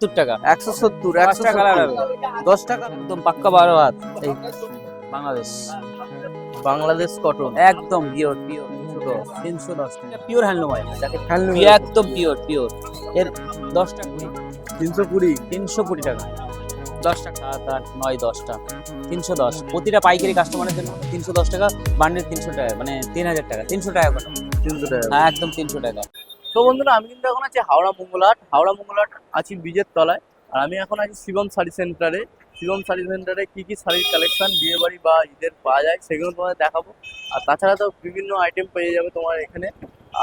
সত্তর টাকা। একশো সত্তর একশো হবে। দশ টাকা। একদম পাক্কা বারো হাত। এই বাংলাদেশ। বাংলাদেশ কটন একদম পিওর পিওর তিনশো দশ টাকা। পিওর হ্যান্ডলুম হয় যাকে হ্যান্ডলুম একদম পিওর পিওর এর দশ টাকা তিনশো কুড়ি। তিনশো কোটি টাকা। দশ টাকা সাত আট নয় দশটা তিনশো দশ। প্রতিটা পাইকারি কাস্টমারের জন্য তিনশো দশ টাকা বান্ডেল তিনশো টাকা মানে তিন হাজার টাকা। তিনশো টাকা তিনশো টাকা। হ্যাঁ একদম তিনশো টাকা। তো বন্ধুরা, আমি কিন্তু এখন আছি হাওড়া মঙ্গলহাট হাওড়া মঙ্গলহাট আছি বীজের তলায়। আর আমি এখন আছি শিবম শাড়ি সেন্টারে শিবম শাড়ি সেন্টারে কি কি শাড়ির কালেকশন বিয়ে বাড়ি বা ঈদের পাওয়া যায় সেগুলো তোমাদের দেখাবো। আর তাছাড়া তো বিভিন্ন আইটেম পেয়ে যাবে তোমার এখানে।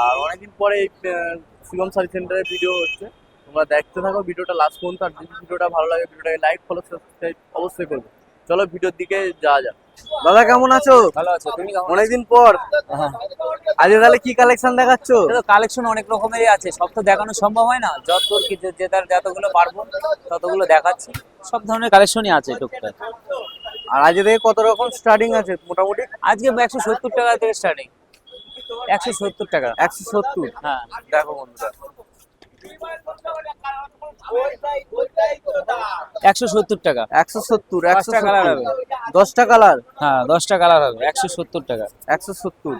আর অনেকদিন পরে এই শিবম শাড়ি সেন্টারে ভিডিও হচ্ছে। তোমরা দেখতে থাকো ভিডিওটা লাস্ট পর্যন্ত। আর যদি ভিডিওটা ভালো লাগে ভিডিওটাকে লাইক ফলো সাবস্ক্রাইব অবশ্যই করবে। চলো ভিডিওর দিকে যাওয়া যাক। দাদা কেমন আছো? ভালো আছে তুমি কেমন অনেকদিন পর। হ্যাঁ। আজকে তাহলে কি কালেকশন দেখাচ্ছ? কালেকশন অনেক রকমেরই আছে সব তো দেখানো সম্ভব হয় না। যত কিছু যে তার যতগুলো পারব ততগুলো দেখাচ্ছি। সব ধরনের কালেকশনই আছে টুকটাক। আর আজকে থেকে কত রকম স্টার্টিং আছে মোটামুটি? আজকে একশো সত্তর টাকা থেকে স্টার্টিং একশো সত্তর টাকা। একশো সত্তর? হ্যাঁ। দেখো বন্ধুরা। একশো সত্তর টাকা। একশো সত্তর। একশো টাকা। দশটা কালার? হ্যাঁ দশটা কালার হবে একশো সত্তর টাকা। একশো সত্তর।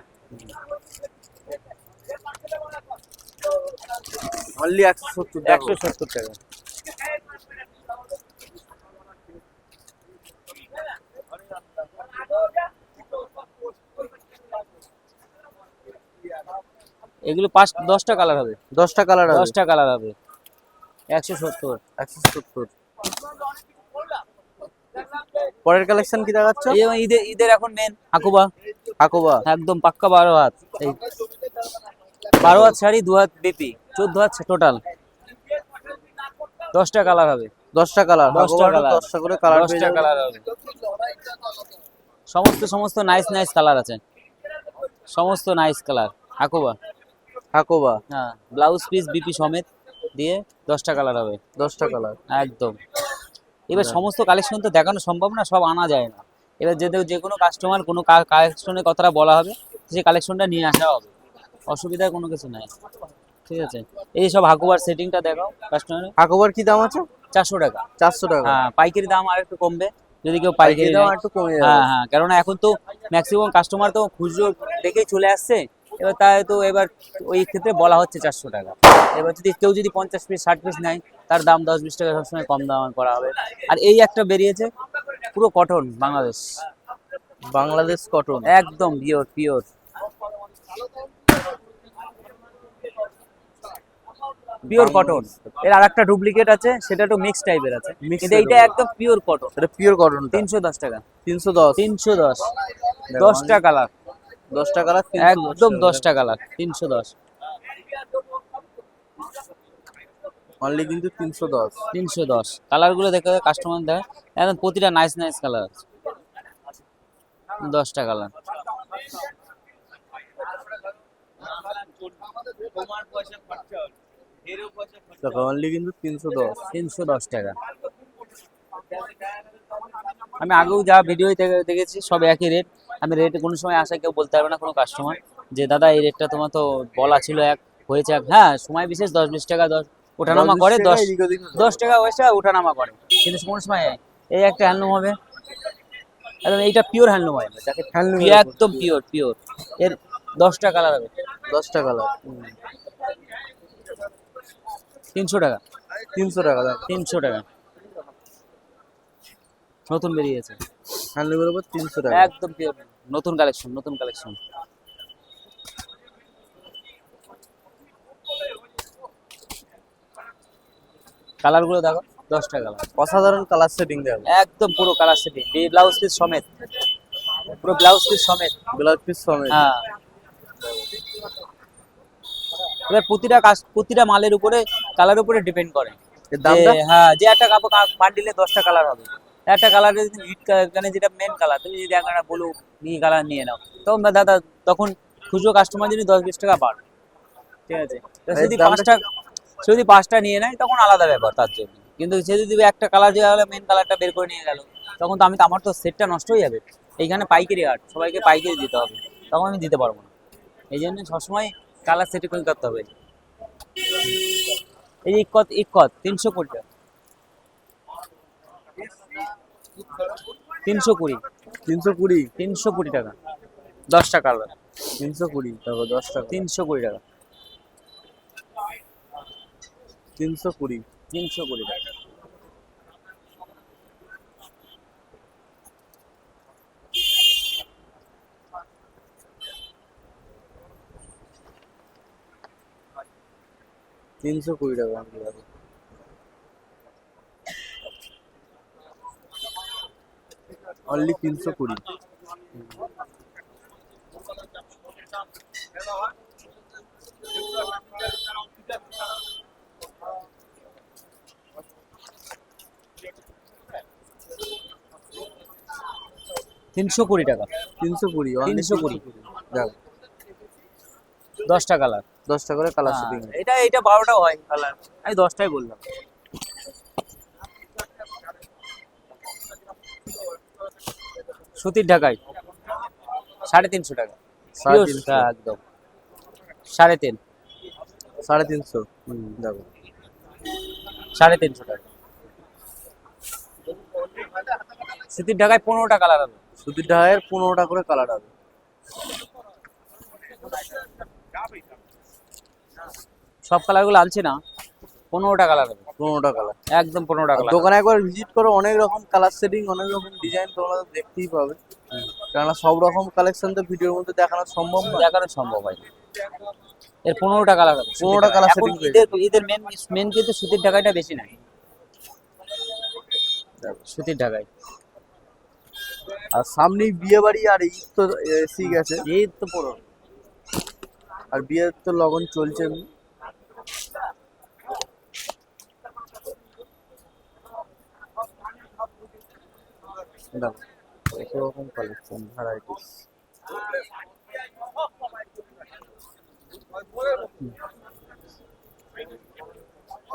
অনলি একশো সত্তর একশো সত্তর টাকা। এগুলো পাঁচ দশটা কালার হবে। দশটা কালার দশটা দশটা কালার হবে। একশো সত্তর। একশো সত্তর। পরের কালেকশন কি দেখাচ্ছ? এই ঈদের ঈদের এখন মেন হাকুবা। হাকোবা। একদম পাক্কা বারো হাত এই। বারো হাত শাড়ি দু হাত বেপি চোদ্দ হাত টোটাল দশটা কালার হবে। দশটা কালার দশটা colour। দশটা করে কালার দশটা কালার হবে। সমস্ত সমস্ত নাইস নাইস কালার আছে। সমস্ত নাইস কালার হাকুবা। হাকোবা। হ্যাঁ ব্লাউজ পিস বিপি সমেত দিয়ে দশটা কালার হবে। দশটা কালার একদম। এবার সমস্ত কালেকশন তো দেখানো সম্ভব না সব আনা যায় না। এবার যে যে কোনো কাস্টমার কোনো কালেকশনের কথাটা বলা হবে সেই কালেকশনটা নিয়ে আসা হবে। অসুবিধার কোনো কিছু নাই। ঠিক আছে? এই সব হাকুবার সেটিংটা দেখাও কাস্টমারের হাকোবার কি দাম আছে? চারশো টাকা। চারশো টাকা। হ্যাঁ পাইকারি দাম আর একটু কমবে। যদি কেউ পাইকারি দাম। একটু কমে হ্যাঁ যাবে। হ্যাঁ কেননা এখন তো ম্যাক্সিমাম কাস্টমার তো খুচরো দেখেই চলে আসছে। এবার তাই তো এবার ওই ক্ষেত্রে বলা হচ্ছে চারশো টাকা। এবার যদি কেউ যদি পঞ্চাশ পিস ষাট পিস নেয় তার দাম দশ বিশ টাকা সবসময় কম দাম করা হবে। আর এই একটা বেরিয়েছে পুরো কটন বাংলাদেশ। বাংলাদেশ কটন একদম পিওর পিওর পিওর কটন এর আর একটা ডুপ্লিকেট আছে সেটা একটু মিক্স টাইপের আছে। কিন্তু এইটা একদম পিওর কটন এটা পিওর কটন তিনশো দশ টাকা। তিনশো দশ? তিনশো দশ। দশটা কালার দশটা কালার একদম দশটা কালার তিনশো দশ। অনলি কিন্তু তিনশো দশ। তিনশো দশ। কালারগুলো দেখে কাস্টমার দেয় একদম প্রতিটা নাইস নাইস কালার আছে। দশটা কালার অনলি কিন্তু তিনশো দশ। তিনশো দশ টাকা। আমি আগেও যা ভিডিও দেখেছি সব একই রেট আমি রেট কোনো সময় আসা কেউ বলতে পারবে না কোনো কাস্টমার যে দাদা এই রেটটা তোমার তো বলা ছিল এক হয়েছে এক। হ্যাঁ সময় বিশেষ দশ বিশ টাকা দশ। ওঠানামা করে দশ দশ টাকা পয়সা ওঠানামা করে। কিন্তু কোনো সময় এই একটা হ্যান্ডলুম হবে? একদম এইটা পিওর হ্যান্ডলুম হবে যাকে একদম পিওর পিওর এর দশটা কালার হবে। দশটা কালার তিনশো টাকা। তিনশো টাকা তিনশো টাকা। নতুন বেরিয়েছে। হ্যান্ডলুমের উপর তিনশো টাকা। একদম পিওর নতুন কালেকশন নতুন কালেকশন কালারগুলো দেখো দশটা কালার। অসাধারণ কালার সেটিং দেখো একদম পুরো কালার সেটিং ব্লাউজ পিস সমেত। পুরো ব্লাউজ পিস সমেত। ব্লাউজ পিস সমেত। হ্যাঁ। এবার প্রতিটা কাজ প্রতিটা মালের উপরে কালার উপরে ডিপেন্ড করে। এর দামটা? হ্যাঁ যে একটা কাপড় বান্ডিলে দশটা কালার হবে। একটা কালারে যদি হিট মানে যেটা মেন কালার তুমি যদি একটা বলো নীল কালার নিয়ে নাও। তখন দাদা তখন খুচরো কাস্টমার যদি দশ বিশ টাকা বাড়বে ঠিক আছে? যদি পাঁচটা সে যদি পাঁচটা নিয়ে নেয় তখন আলাদা ব্যাপার তার জন্য। কিন্তু সে যদি একটা কালার দেওয়া হলে মেন কালারটা বের করে নিয়ে গেল তখন তো আমি তো আমার তো সেটটা নষ্ট হয়ে যাবে। এইখানে পাইকারি হাট সবাইকে পাইকারি দিতে হবে। তখন আমি দিতে পারব না। এই জন্য সবসময় কালার সেটে করে করতে হবে। এই যে ইকত ইকত তিনশো কুড়িটা তিনশো কুড়ি। তিনশো কুড়ি? তিনশো কুড়ি টাকা। দশটা কালার তিনশো কুড়ি। তারপর দশটা তিনশো কুড়ি টাকা। তিনশো কুড়ি তিনশো কুড়ি টাকা তিনশো কুড়ি টাকা। অনলি তিনশো কুড়ি তিনশো কুড়ি টাকা। তিনশো কুড়ি 320 কুড়ি। যাক। দশটা কালার দশটা করে কালার হ্যাঁ, শুটিং এটা এটা বারোটাও হয় কালার আমি দশটাই বললাম। সুতির ঢাকাই। সাড়ে তিনশো টাকা। সাড়ে তিনশো। হ্যাঁ, একদম। সাড়ে তিন। সাড়ে তিনশো। দেখো সাড়ে তিনশো টাকা। সুতির ঢাকায় পনেরোটা কালার হবে সুতির ঢাকায়ের পনেরোটা করে কালার হবে। সব কালারগুলো আনছি না? পনেরোটা কালার হবে। পনেরোটা কালার একদম পনেরোটা কালার দোকানে একবার ভিজিট করো অনেক রকম কালার সেটিং অনেক রকম ডিজাইন তোমরা দেখতেই পাবে। কেননা সব রকম কালেকশন তো ভিডিওর মধ্যে দেখানো সম্ভব না দেখানো সম্ভব হয়। এর পনেরোটা কালার হবে 15টা colour এখন setting ঈদের ঈদের মেন মেন কিন্তু সুতির ঢাকাইটা বেশি নাই। সুতির ঢাকাই আর সামনেই বিয়ে বাড়ি আর ঈদ তো এসে গেছে এই তো পুরো। আর বিয়ের তো লগন চলছে। দেখো কালেকশন ভ্যারাইটিস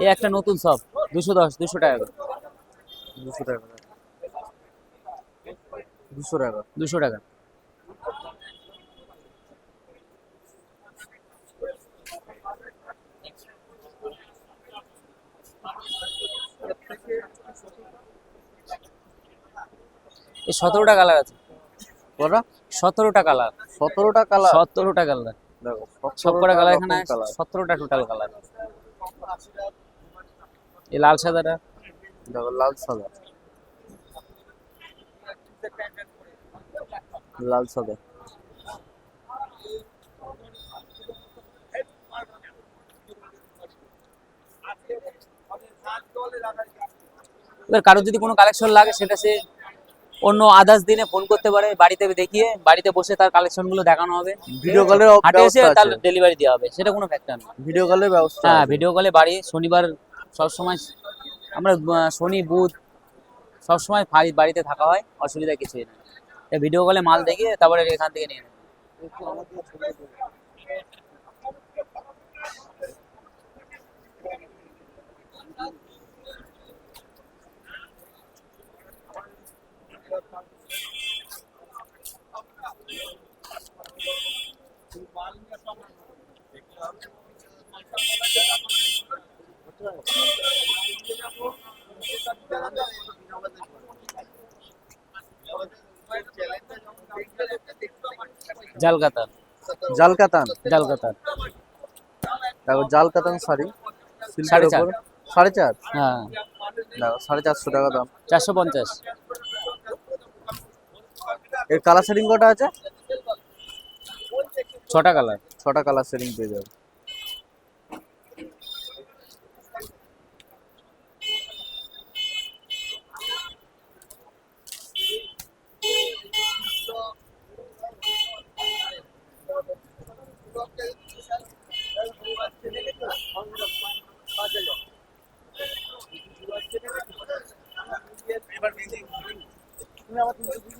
এই একটা নতুন সব দুশো দশ দুশো টাকা দুশো টাকা দুশো টাকা। দুশো টাকা। এই সতেরোটা কালার আছে। কটা সতেরোটা কালার সতেরোটা কালার সতেরোটা কালার দেখো সবকটা কালার এখানে সতেরোটা টোটাল কালার এই লাল সাদাটা। দেখো লাল সাদা। লাল সাদা এবার কারোর যদি কোনো কালেকশন লাগে সেটা সে অন্য আদার্স দিনে ফোন করতে পারে বাড়িতে দেখিয়ে বাড়িতে বসে তার কালেকশনগুলো দেখানো হবে। ভিডিও কলের হাটে এসে তার ডেলিভারি দেওয়া হবে সেটা কোনো ফ্যাক্টর না। ভিডিও কলের ব্যবস্থা হ্যাঁ ভিডিও কলে বাড়ি শনিবার সবসময় আমরা শনি বুধ সবসময় বাড়ি- বাড়িতে থাকা হয়, অসুবিধা কিছুই নেই ভিডিও কলে মাল দেখিয়ে তারপরে এখান থেকে নিয়ে জাল কাতান জালকাতার দেখো জালকাতান শাড়ি সাড়ে চার। সাড়ে চার? হ্যাঁ। দেখো সাড়ে চারশো টাকা দাম। চারশো পঞ্চাশ। এর কালার শেডিং কটা আছে? ছটা কালার ছটা কালার শেডিং পেয়ে যাবে।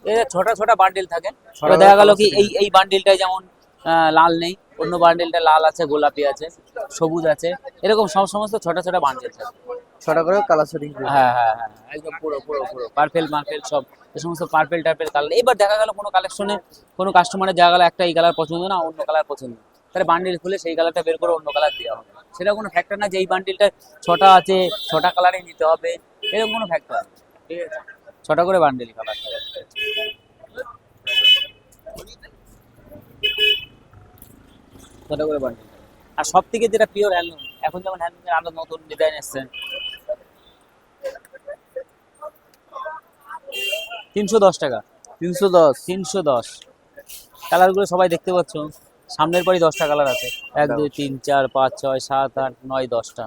এর ছটা ছটা বান্ডিল থাকে দেখা গেল কি। এই এই বান্ডিলটাই যেমন লাল নেই অন্য বান্ডিলটা লাল আছে গোলাপি আছে সবুজ আছে এরকম সব সমস্ত ছটা ছটা বান্ডিল থাকে। ছটা করে কালার যাবে। হ্যাঁ হ্যাঁ হ্যাঁ একদম পুরো পুরো পুরো পার্পেল মার্পেল সব এই সমস্ত পার্পেল টার্পেল কালার এবার দেখা গেল কোনো কালেকশনে কোনো কাস্টমারের দেখা গেল একটা এই কালার পছন্দ না অন্য কালার পছন্দ। তাহলে বান্ডিল খুলে সেই কালারটা বের করে অন্য কালার দেওয়া হবে। সেটা কোনো ফ্যাক্টর না যে এই বান্ডিলটা ছটা আছে ছটা কালারই নিতে হবে এরকম কোনো ফ্যাক্টর ঠিক আছে? ছটা করে বান্ডিল কালার থাকে ছটা করে বান্ডেল আর সব থেকে যেটা পিওর হ্যান্ডলুম এখন যেমন হ্যান্ডলুমের আরও নতুন ডিজাইন এসছে। তিনশো দশ টাকা। তিনশো দশ। তিনশো দশ। কালারগুলো সবাই দেখতে পাচ্ছ। সামনের পরই দশটা কালার আছে। এক দুই তিন চার পাঁচ ছয় সাত আট নয় দশটা।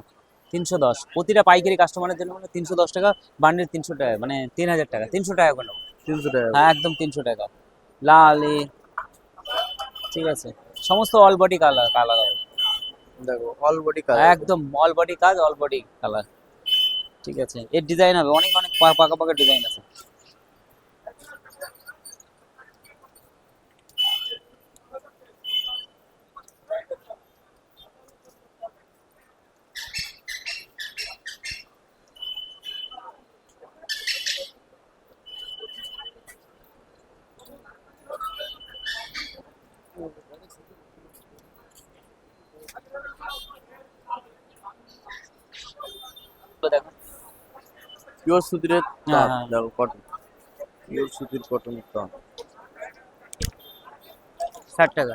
তিনশো দশ। প্রতিটা পাইকারি কাস্টমারের জন্য মানে তিনশো দশ টাকা বান্ডেল তিনশো টাকা মানে তিন হাজার টাকা। তিনশো টাকা করে। তিনশো টাকা হ্যাঁ একদম তিনশো টাকা। লাল এ। ঠিক আছে। সমস্ত অল বডি কালার কালার হবে। দেখো অল বডি কালার একদম অল বডি কাজ অল বডি কালার ঠিক আছে। এর ডিজাইন হবে। অনেক অনেক পাকা পাকা ডিজাইন আছে। পিওর সুতিরের হ্যাঁ, হ্যাঁ। দেখো কটন পিওর সুতির কটন তাঁত ষাট টাকা।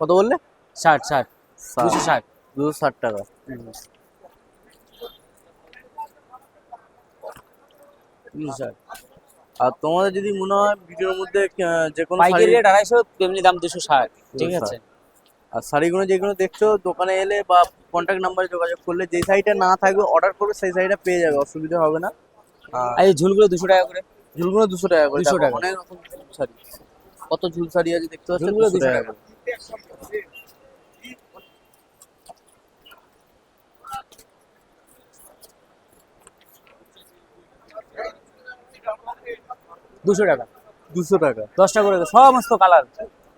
কত বললে? ষাট ষাট। দুশো ষাট। দুশো ষাট টাকা। আর তোমাদের যদি মনে হয় ভিডিওর মধ্যে যে কোনো পাইকারি রেট আড়াইশো তেমনি দাম দুশো ষাট। ঠিক আছে? আর শাড়িগুলো যেগুলো দেখছ দোকানে এলে বা কন্ট্যাক্ট নাম্বারে যোগাযোগ করলে যে শাড়িটা না থাকবে অর্ডার করবে সেই শাড়িটা পেয়ে যাবে অসুবিধা হবে না। আর এই ঝুলগুলো দুশো টাকা করে? ঝুলগুলো দুশো টাকা করে। 200 দেখো, টাকা। অনেক রকম শাড়ি। কত ঝুল শাড়ি আছে দেখতে পাচ্ছ? ঝুলগুলো 200 200 টাকা। দুশো টাকা। দুশো টাকা। দশটা করে সমস্ত কালার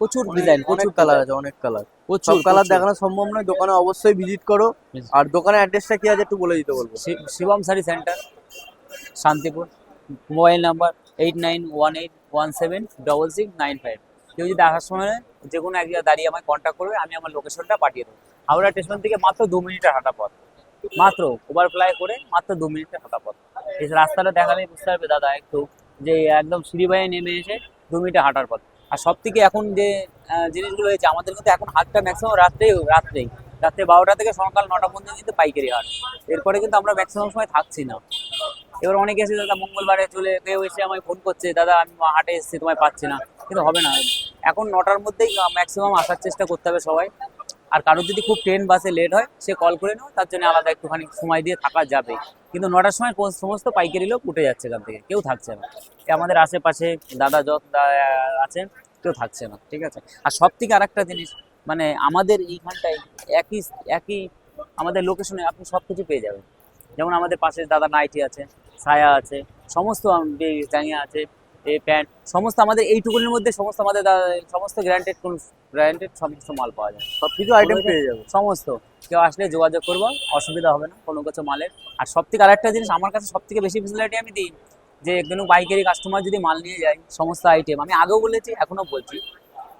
প্রচুর ডিজাইন প্রচুর কালার আছে অনেক কালার সব কালার দেখানো সম্ভব নয় দোকানে অবশ্যই ভিজিট করো। আর দোকানের অ্যাড্রেসটা কি আছে একটু বলে দিতে বলব। Shivam sari centre Shantipur mobile number eight nine one eight one seven double six nine five কেউ যদি আসার সময় যে কোনো এক জায়গায় দাঁড়িয়ে আমায় কন্ট্যাক্ট করবে আমি আমার লোকেশনটা পাঠিয়ে দেবো। হাওড়া স্টেশন থেকে মাত্র দু মিনিটের হাঁটা পথ। মাত্র ওভার ফ্লাই করে মাত্র দু মিনিটের হাঁটা পথ। এই রাস্তাটা দেখালেই বুঝতে পারবে দাদা একটু যে একদম সিঁড়িবাইয়ে নেমে এসে দু মিনিটে হাঁটার পথ। আর সব থেকে এখন যে জিনিসগুলো হয়েছে, আমাদের কিন্তু এখন হাটটা ম্যাক্সিমাম রাত্রেই রাত্রেই রাত্রে বারোটা থেকে সকাল নটা পর্যন্ত কিন্তু পাইকারি হাট। এরপরে কিন্তু আমরা ম্যাক্সিমাম সময় থাকছি না। এবার অনেকে এসে দাদা মঙ্গলবারে চলে, কেউ এসে আমায় ফোন করছে, দাদা, আমি হাটে এসেছি, তোমায় পাচ্ছি না। কিন্তু হবে না। এখন নটার মধ্যেই ম্যাক্সিমাম আসার চেষ্টা করতে হবে সবাই। আর কারোর যদি খুব ট্রেন বাসে লেট হয়, সে কল করে নেও তার জন্য আলাদা একটুখানি সময় দিয়ে থাকা যাবে। কিন্তু নটার সময় সমস্ত পাইকারি লোক উঠে যাচ্ছে এখান থেকে, কেউ থাকছে না। আমাদের আশেপাশে দাদা যত আছেন কেউ থাকছে না, ঠিক আছে? আর সব থেকে আর একটা জিনিস মানে আমাদের এইখানটায় একই একই আমাদের লোকেশনে আপনি সব কিছু পেয়ে যাবেন। যেমন আমাদের পাশে দাদা নাইটি আছে, ছায়া আছে, সমস্ত জাঙ্গিয়া আছে এ প্যান্ট সমস্ত আমাদের এইটুকুনের মধ্যে সমস্ত আমাদের সমস্ত গ্যারান্টেড কোন গ্যারান্টেড সমস্ত মাল পাওয়া যায়। সব কিছু আইটেম? পেয়ে যাবে। সমস্ত। কেউ আসলে যোগাযোগ করব অসুবিধা হবে না কোনো কিছু মালের। আর সব থেকে আরেকটা জিনিস আমার কাছে সব থেকে বেশি ফেসিলিটি আমি দিই যে কোনো বাইকারি কাস্টমার যদি মাল নিয়ে যায় সমস্ত আইটেম আমি আগেও বলেছি এখনও বলছি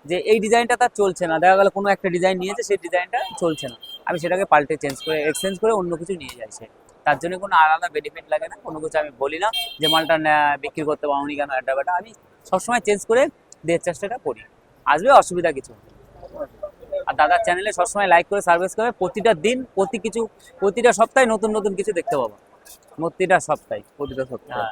যে এই ডিজাইনটা তার চলছে না। দেখা গেল কোনো একটা ডিজাইন নিয়েছে সেই ডিজাইনটা চলছে না। আমি সেটাকে পাল্টে চেঞ্জ করে এক্সচেঞ্জ করে অন্য কিছু নিয়ে যাই সে। তার জন্য কোনো আলাদা বেনিফিট লাগে না, কোনো কিছু আমি বলি না যে মালটা বিক্রি করতে পারোনি কেন এটা ব্যাটা আমি সবসময় চেঞ্জ করে দেওয়ার চেষ্টাটা করি। আসবে, অসুবিধা কিছু আর দাদার চ্যানেলে সবসময় লাইক করে সার্ভিস করবে প্রতিটা দিন প্রতি কিছু, প্রতিটা সপ্তাহে নতুন নতুন কিছু দেখতে পাবো। প্রতিটা সপ্তাহে প্রতিটা সপ্তাহে। হ্যাঁ।